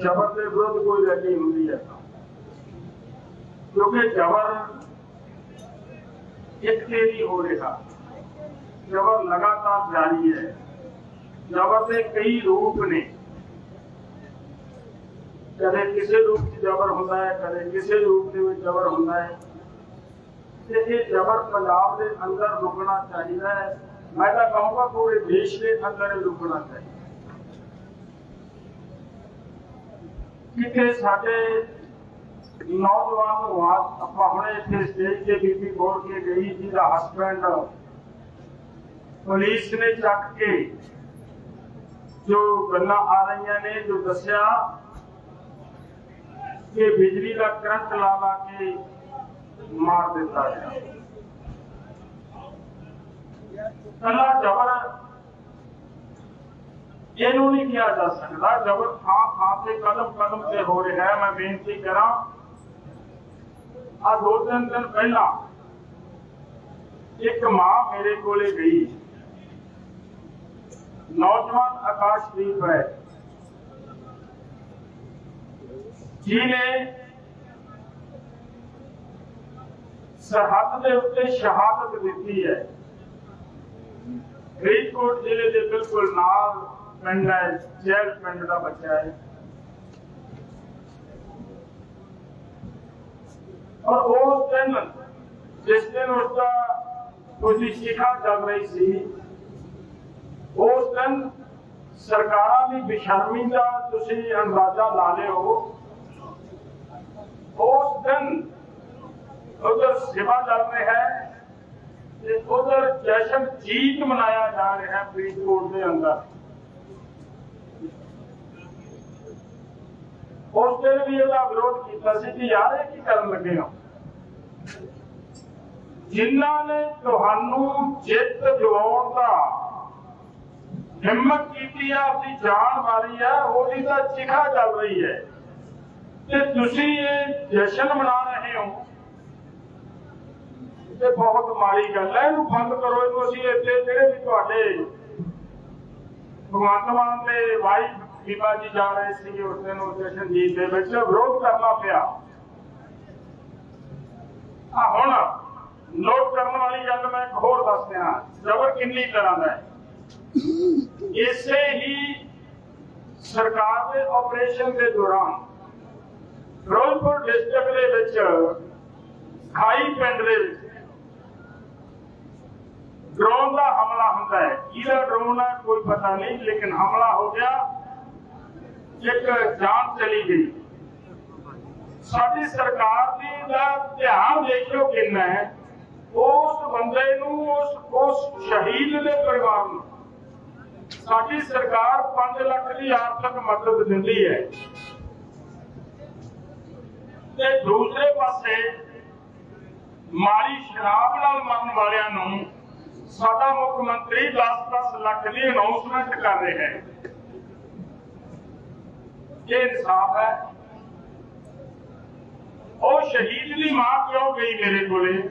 ਜ਼ਬਰ ਦੇ ਵਿਰੁੱਧ ਕੋਈ ਰੈਲੀ ਹੁੰਦੀ ਹੈ। ਕਿਉਂਕਿ ਜ਼ਬਰ ਇੱਕ ਤੇ ਨਹੀਂ ਹੋ ਰਿਹਾ। ਜ਼ਬਰ ਲਗਾਤਾਰ ਜਾਰੀ ਹੈ। ਜ਼ਬਰ ਦੇ ਕਈ ਰੂਪ ਨੇ। ਕਦੇ ਕਿਸੇ ਰੂਪ ਵਿੱਚ ਜ਼ਬਰ ਹੁੰਦਾ ਹੈ, ਕਦੇ ਕਿਸੇ ਰੂਪ ਦੇ ਵਿੱਚ ਜ਼ਬਰ ਹੁੰਦਾ ਹੈ। ਤੇ ਇਹ ਜ਼ਬਰ ਪੰਜਾਬ ਦੇ ਅੰਦਰ ਰੁਕਣਾ ਚਾਹੀਦਾ ਹੈ। ਮੈਂ ਤਾਂ ਕਹੂੰਗਾ ਪੂਰੇ ਦੇਸ਼ ਦੇ ਅੰਦਰ ਇਹ ਰੁਕਣਾ ਚਾਹੀਦਾ ਕਿਤੇ ਸਾਡੇ ਨੌਜਵਾਨ ਨੂੰ ਆਪਾਂ ਹੁਣੇ ਇੱਥੇ ਸਟੇਜ ਤੇ ਬੀਬੀ ਬੋਲ ਕੇ ਗਈ ਜਿਹਦਾ ਹਸਬੰਡ ਪੁਲਿਸ ਨੇ ਚੱਕ ਕੇ ਜੋ ਗੱਲਾਂ ਆ ਰਹੀਆਂ ਨੇ, ਜੋ ਦੱਸਿਆ ਕਿ ਬਿਜਲੀ ਦਾ ਕਰੰਟ ਲਾ ਲਾ ਕੇ ਮਾਰ ਦਿੱਤਾ ਗਿਆ। ਕੱਲਾ ਜ਼ਬਰ ਇਹਨੂੰ ਨਹੀਂ ਕਿਹਾ ਜਾ ਸਕਦਾ, ਜ਼ਬਰ ਥਾਂ ਥਾਂ ਤੇ ਕਦਮ ਕਦਮ ਤੇ ਹੋ ਰਿਹਾ ਹੈ, ਮੈਂ ਬੇਨਤੀ ਕਰਾਂ। ਆ ਦੋ ਤਿੰਨ ਦਿਨ ਪਹਿਲਾਂ ਇੱਕ ਮਾਂ ਮੇਰੇ ਕੋਲੇ ਗਈ। ਨੌਜਵਾਨ ਆਕਾਸ਼ਦੀਪ ਹੈ। ਜਿਹਨੇ ਸਰਹੱਦ ਦੇ ਉੱਤੇ ਸ਼ਹਾਦਤ ਦਿੱਤੀ ਹੈ। ਫਰੀਦਕੋਟ ਜ਼ਿਲ੍ਹੇ ਦੇ ਬਿਲਕੁਲ ਨਾਲ ਪਿੰਡ ਹੈ ਜੈਲ ਪਿੰਡ ਦਾ ਬੱਚਾ ਹੈ। ਔਰ ਉਸ ਦਿਨ ਜਿਸ ਦਿਨ ਉਸਦਾ ਕੋਈ ਸ਼ਿਖਾ ਚੱਲ ਰਹੀ ਸੀ, ਉਸ ਦਿਨ ਸਰਕਾਰਾਂ ਦੀ ਬੇਸ਼ਰਮੀ ਦਾ ਤੁਸੀਂ ਅੰਦਾਜ਼ਾ ਲਾ ਲਿਓ। ਉਸ ਦਿਨ ਉਧਰ ਸੇਵਾ ਚੱਲ ਰਿਹਾ ਹੈ ਤੇ ਉਧਰ ਜਸ਼ਨ ਜੀਤ ਮਨਾਇਆ ਜਾ ਰਿਹਾ ਹੈ ਫਰੀਦਕੋਟ ਦੇ ਅੰਦਰ। ਉਸ ਦਿਨ ਵੀ ਇਹਦਾ ਵਿਰੋਧ ਕੀਤਾ ਸੀ ਕਿ ਯਾਰ ਇਹ ਕੀ ਕਰਨ ਲੱਗੇ ਹੋ? ਜਿਨ੍ਹਾਂ ਨੇ ਤੁਹਾਨੂੰ ਜਿੱਤ ਦਿਵਾਉਣ ਦਾ ਹਿੰਮਤ ਕੀਤੀ ਆ, ਆਪਣੀ ਜਾਨ ਮਾਰੀ ਆ, ਉਹਦੀ ਤਾਂ ਚਿਖਾ ਚੱਲ ਰਹੀ ਹੈ। ਤੇ ਤੁਸੀਂ ਇਹ ਜਸ਼ਨ ਮਨਾ ਰਹੇ ਹੋ? ਇਹ ਬਹੁਤ ਮਾੜੀ ਗੱਲ ਹੈ, ਇਹਨੂੰ ਬੰਦ ਕਰੋ, ਇਹਨੂੰ ਅਸੀਂ ਇੱਥੇ ਜਿਹੜੇ ਵੀ ਤੁਹਾਡੇ ਭਗਵੰਤ ਮਾਨ ਦੇ ਵਾਈਫ ਬੀਬਾ ਜੀ ਜਾ ਰਹੇ ਸੀ, ਉਸ ਦਿਨ ਉਸ ਜਸ਼ਨਜੀਤ ਦੇ ਵਿੱਚ ਵਿਰੋਧ ਕਰਨਾ ਪਿਆ। ਆ ਹੁਣ ਨੋਟ ਕਰਨ ਵਾਲੀ ਗੱਲ ਮੈਂ ਇੱਕ ਹੋਰ ਦੱਸ ਦਿਆਂ, ਜ਼ਬਰ ਕਿੰਨੀ ਤਰ੍ਹਾਂ ਦਾ ਹੈ। ਇਸੇ ਹੀ ਸਰਕਾਰ ਦੇ ਆਪਰੇਸ਼ਨ ਦੇ ਦੌਰਾਨ ਫਿਰੋਜ਼ਪੁਰ ਡਿਸਟ੍ਰਿਕਟ ਦੇ ਵਿੱਚ ਖਾਈ ਪਿੰਡ ਦੇ ਵਿੱਚ ਡਰੋਨ ਦਾ ਹਮਲਾ ਹੁੰਦਾ ਹੈ। ਕਿਹਦਾ ਡਰੋਨ ਹੈ ਕੋਈ ਪਤਾ ਨਹੀਂ, ਲੇਕਿਨ ਹਮਲਾ ਹੋ ਗਿਆ। ਇੱਕ ਜਾਨ ਚਲੀ ਗਈ। ਸਾਡੀ ਸਰਕਾਰ ਦੀ ਦਾ ਧਿਆਨ ਦੇਖਿਓ ਕਿੰਨਾ ਹੈ ਉਸ ਬੰਦੇ ਨੂੰ, ਉਸ ਉਸ ਸ਼ਹੀਦ ਦੇ ਪਰਿਵਾਰ ਨੂੰ ਸਾਡੀ ਸਰਕਾਰ 5 ਲੱਖ ਦੀ ਆਰਥਿਕ ਮਦਦ ਦਿੰਦੀ ਹੈ। ਤੇ ਦੂਸਰੇ ਪਾਸੇ ਮਾਰੀ ਸ਼ਰਾਬ ਨਾਲ ਮਰਨ ਵਾਲਿਆਂ ਨੂੰ ਸਾਡਾ ਮੁੱਖ ਮੰਤਰੀ 10-10 ਲੱਖ ਦੀ ਅਨਾਉਂਸਮੈਂਟ ਕਰ ਰਿਹਾ ਹੈ। ਇਹ ਇਨਸਾਫ ਹੈ। ਉਹ ਸ਼ਹੀਦ ਦੀ ਮਾਂ ਕਿਉਂ ਗਈ ਮੇਰੇ ਕੋਲੇ?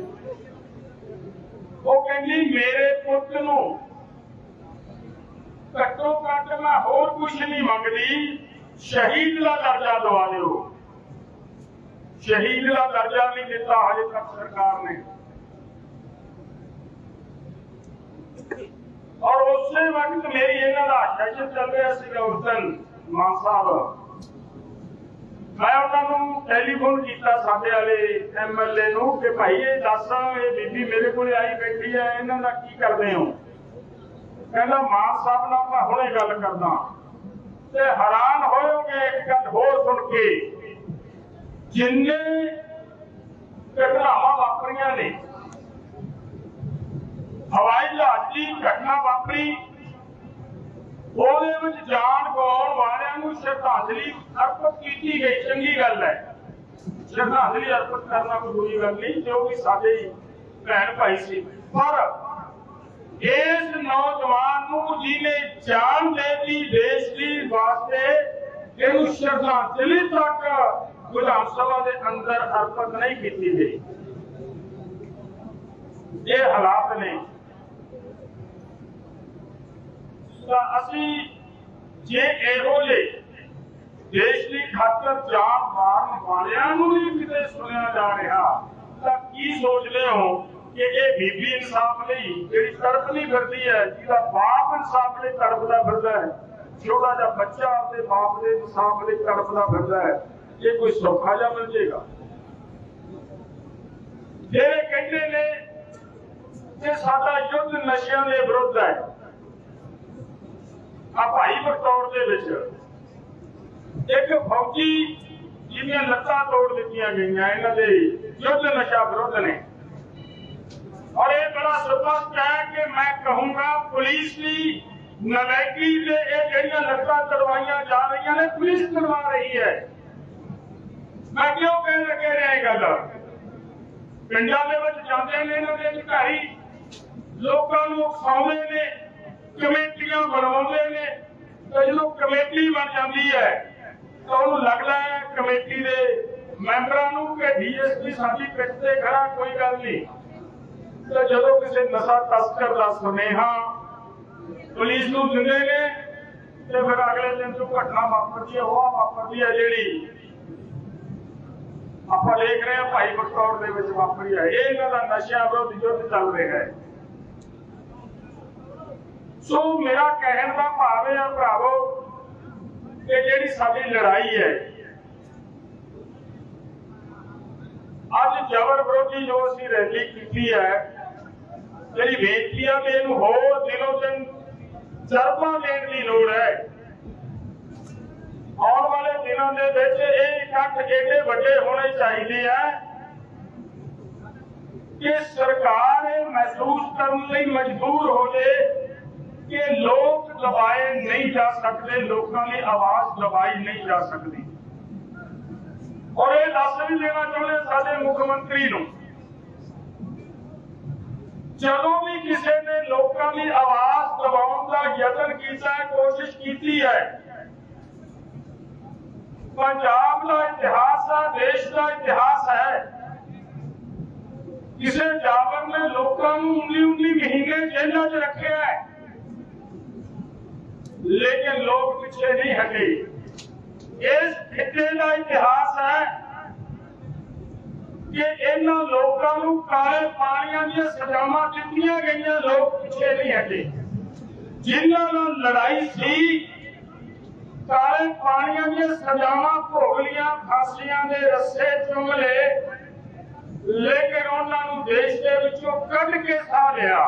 ਉਹ ਕਹਿੰਦੀ, ਮੇਰੇ ਪੁੱਤ ਨੂੰ ਘੱਟੋ ਘੱਟ ਮੈਂ ਹੋਰ ਕੁਝ ਨਹੀਂ ਮੰਗਦੀ। ਸ਼ਹੀਦ ਦਾ ਦਰਜਾ ਦਵਾ ਦਿਓ। ਸ਼ਹੀਦ ਦਾ ਦਰਜਾ ਨਹੀਂ ਦਿੱਤਾ, ਹਜੇ ਤੱਕ ਸਰਕਾਰ ਨੇ। ਔਰ ਉਸੇ ਵਕਤ ਮੇਰੀ ਇਹਨਾਂ ਦਾ ਸੈਸ਼ਨ ਚੱਲ ਰਿਹਾ ਸੀਗਾ ਉਸ ਦਿਨ ਮਾਨ ਸਾਹਿਬ। ਮੈਂ ਉਹਨਾਂ ਨੂੰ ਟੈਲੀਫੋਨ ਕੀਤਾ ਸਾਡੇ ਵਾਲੇ ਐਮਐਲਏ ਨੂੰ ਕਿ ਭਾਈ ਇਹ ਦੱਸ, ਇਹ ਬੀਬੀ ਮੇਰੇ ਕੋਲੇ ਆਈ ਬੈਠੀ ਹੈ ਇਹਨਾਂ ਦਾ ਕੀ ਕਰਦੇ ਹੋ? ਕਹਿੰਦਾ ਮਾਨ ਸਾਹਿਬ ਨਾਲ ਮੈਂ ਹੁਣੇ ਗੱਲ ਕਰਦਾ। ਤੇ ਹੈਰਾਨ ਹੋਇਓਗੇ ਇੱਕ ਗੱਲ ਹੋਰ ਸੁਣ ਕੇ। ਜਿੰਨੇ ਘਟਨਾਵਾਂ ਵਾਪਰੀਆਂ ਨੇ, ਹਵਾਈ ਜਹਾਜ਼ ਦੀ ਘਟਨਾ ਵਾਪਰੀ ਉਹਦੇ ਵਿੱਚ ਜਾਨ ਗਵਾਉਣ ਵਾਲਿਆਂ ਨੂੰ ਸ਼ਰਧਾਂਜਲੀ ਅਰਪਿਤ ਕੀਤੀ ਗਈ। ਚੰਗੀ ਗੱਲ ਹੈ। ਸ਼ਰਧਾਂਜਲੀ ਅਰਪਿਤ ਕਰਨਾ ਕੋਈ ਬੁਰੀ ਗੱਲ ਨਹੀਂ, ਜੋ ਵੀ ਸਾਡੇ ਭੈਣ ਭਾਈ ਸੀ। ਪਰ ਇਸ ਨੌਜਵਾਨ ਨੂੰ ਜਿਹਨੇ ਜਾਨ ਦੇ ਦੇਸ਼ ਦੀ ਵਾਸਤੇ, ਇਹਨੂੰ ਸ਼ਰਧਾਂਜਲੀ ਤੱਕ ਵਿਧਾਨ ਸਭਾ ਦੇ ਅੰਦਰ ਅਰਪਿਤ ਨਹੀਂ ਕੀਤੀ ਗਈ। ਇਹ ਹਾਲਾਤ ਨੇ। ਤਾਂ ਅਸੀਂ ਜੇ ਇਹੋ ਜਿਹੇ ਦੇਸ਼ ਦੀ ਖਾਤਰ ਜਾਨ ਮਾਰਨ ਵਾਲਿਆਂ ਨੂੰ ਵੀ ਕਿਤੇ ਸੁਣਿਆ ਜਾ ਰਿਹਾ, ਤਾਂ ਕੀ ਸੋਚਦੇ ਹੋ ਕਿ ਇਹ ਬੀਬੀ ਇਨਸਾਫ ਲਈ ਜਿਹੜੀ ਤੜਪਦੀ ਫਿਰਦੀ ਹੈ, ਜਿਹਦਾ ਬਾਪ ਇਨਸਾਫ ਲਈ ਤੜਪਦਾ ਫਿਰਦਾ ਹੈ, ਛੋਟਾ ਜਿਹਾ ਬੱਚਾ ਆਪਣੇ ਬਾਪ ਦੇ ਇਨਸਾਫ ਲਈ ਤੜਪਦਾ ਫਿਰਦਾ ਹੈ, ਇਹ ਕੋਈ ਸੌਖਾ ਜਿਹਾ ਮਿਲ ਜੇਗਾ ਜਿਹੜੇ ਕਹਿੰਦੇ ਨੇ ਕਿ ਸਾਡਾ ਯੁੱਧ ਨਸ਼ਿਆਂ ਦੇ ਵਿਰੁੱਧ ਹੈ ਆ ਭਾਈ ਬਟੌਰ ਦੇ ਵਿੱਚ। ਇੱਕ ਫੌਜੀ ਜਿਹਦੀਆਂ ਲੱਤਾਂ ਤੋੜ ਦਿੱਤੀਆਂ ਗਈਆਂ ਇਹਨਾਂ ਦੇ ਯੁੱਧ ਨਸ਼ਾ ਵਿਰੁੱਧ ਨੇ। ਔਰ ਇਹ ਬੜਾ ਸਪਸ਼ਟ ਹੈ ਕਿ ਮੈਂ ਕਹੂੰਗਾ, ਪੁਲਿਸ ਦੀ ਨਲਾਇਕੀ ਦੇ ਇਹ ਜਿਹੜੀਆਂ ਲੱਤਾਂ ਤੜਵਾਈਆਂ ਜਾ ਰਹੀਆਂ ਨੇ, ਪੁਲਿਸ ਤੜਵਾ ਰਹੀ ਹੈ। ਮੈਂ ਕਿਉਂ ਕਹਿ ਲੱਗੇ ਰਿਹਾ ਇਹ ਗੱਲ? ਪਿੰਡਾਂ ਦੇ ਵਿੱਚ ਜਾਂਦੇ ਨੇ ਇਹਨਾਂ ਦੇ ਅਧਿਕਾਰੀ। ਲੋਕਾਂ ਨੂੰ ਉਕਸਾਉਂਦੇ ਨੇ, ਕਮੇਟੀਆਂ ਬਣਾਉਂਦੇ ਕਮੇਟੀ ਬਣ ਜਾਂਦੀ ਹੈ ਤਾਂ ਉਹਨੂੰ ਲੱਗਦਾ ਹੈ ਕਮੇਟੀ ਦੇ ਮੈਂਬਰਾਂ ਨੂੰ ਕਿ ਡੀਐਸਪੀ ਸਾਡੀ ਪਿੱਠ ਤੇ ਖੜਾ, ਕੋਈ ਗੱਲ ਨਹੀਂ। ਤੇ ਜਦੋਂ ਕਿਸੇ ਨਸ਼ਾ ਤਸਕਰ ਦਾ ਸੁਨੇਹਾ ਪੁਲਿਸ ਨੂੰ ਦਿੰਦੇ ਨੇ, ਤੇ ਫਿਰ ਅਗਲੇ ਦਿਨ ਤੋਂ ਘਟਨਾ ਵਾਪਰਦੀ ਹੈ, ਉਹ ਵਾਪਰਦੀ ਹੈ ਜਿਹੜੀ ਆਪਾਂ ਦੇਖ ਰਹੇ ਹਾਂ ਭਾਈ ਬਟੌਰ ਦੇ ਵਿੱਚ ਵਾਪਰੀ ਹੈ। ਇਹ ਇਹਨਾਂ ਦਾ ਨਸ਼ਿਆਂ ਵਿਰੁੱਧ ਯੁੱਧ ਚੱਲ ਰਿਹਾ ਹੈ। ਸੋ ਮੇਰਾ ਕਹਿਣ ਦਾ ਭਾਵ ਹੈ, ਭਰਾਵੋ ਕਿ ਜਿਹੜੀ ਸਾਡੀ ਲੜਾਈ ਹੈ। ਅੱਜ ਜ਼ਬਰ ਵਿਰੋਧੀ ਜੋ ਅਸੀਂ ਰੈਲੀ ਕੀਤੀ ਹੈ, ਜਿਹੜੀ ਬੇਨਤੀ ਆ ਕਿ ਇਹਨੂੰ ਹੋਰ ਦਿਨੋਂ ਦਿਨ ਜਰਬਾ ਦੇਣ ਦੀ ਲੋੜ ਹੈ। ਆਉਣ ਵਾਲੇ ਦਿਨਾਂ ਦੇ ਵਿੱਚ ਇਹ ਇਕੱਠ ਏਡੇ ਵੱਡੇ ਹੋਣੇ ਚਾਹੀਦੇ ਆ ਕਿ ਸਰਕਾਰ ਇਹ ਮਹਿਸੂਸ ਕਰਨ ਲਈ ਮਜਬੂਰ ਹੋ ਜੇ ਦਬਾਏ ਨਹੀਂ ਜਾ ਸਕਦੇ ਲੋਕਾਂ ਦੀ ਆਵਾਜ਼ ਦਬਾਈ ਨਹੀਂ ਜਾ ਸਕਦੀ ਔਰ ਇਹ ਦੱਸ ਵੀ ਦੇਣਾ ਚਾਹੁੰਦੇ ਸਾਡੇ ਮੁੱਖ ਮੰਤਰੀ ਨੂੰ ਜਦੋਂ ਵੀ ਕਿਸੇ ਨੇ ਲੋਕਾਂ ਦੀ ਆਵਾਜ਼ ਦਬਾਉਣ ਦਾ ਯਤਨ ਕੀਤਾ ਹੈ ਕੋਸ਼ਿਸ਼ ਕੀਤੀ ਹੈ ਪੰਜਾਬ ਦਾ ਇਤਿਹਾਸ ਹੈ ਦੇਸ਼ ਦਾ ਇਤਿਹਾਸ ਹੈ ਕਿਸੇ ਜਾਬਰ ਨੇ ਲੋਕਾਂ ਨੂੰ 19 ਮਹੀਨੇ ਜੇਲ੍ਹਾਂ 'ਚ ਰੱਖਿਆ ਹੈ ਲੇਕਿਨ ਲੋਕ ਪਿੱਛੇ ਨਹੀਂ ਹਟੇ ਇਸ ਫਿੱਟੇ ਦਾ ਇਤਿਹਾਸ ਹੈ ਕਿ ਇਹਨਾਂ ਲੋਕਾਂ ਨੂੰ ਕਾਲੇ ਪਾਣੀਆਂ ਦੀਆਂ ਸਜ਼ਾਵਾਂ ਦਿੱਤੀਆਂ ਗਈਆਂ ਲੋਕ ਪਿੱਛੇ ਨਹੀਂ ਹਟੇ ਜਿਨ੍ਹਾਂ ਨਾਲ ਲੜਾਈ ਸੀ ਕਾਲੇ ਪਾਣੀਆਂ ਦੀਆਂ ਸਜ਼ਾਵਾਂ ਭੋਗ ਲੀਆਂ ਫਾਂਸੀਆਂ ਦੇ ਰੱਸੇ ਚੁੰਮ ਲਏ ਲੇਕਿਨ ਉਹਨਾਂ ਨੂੰ ਦੇਸ਼ ਦੇ ਵਿੱਚੋਂ ਕੱਢ ਕੇ ਸਾਹ ਲਿਆ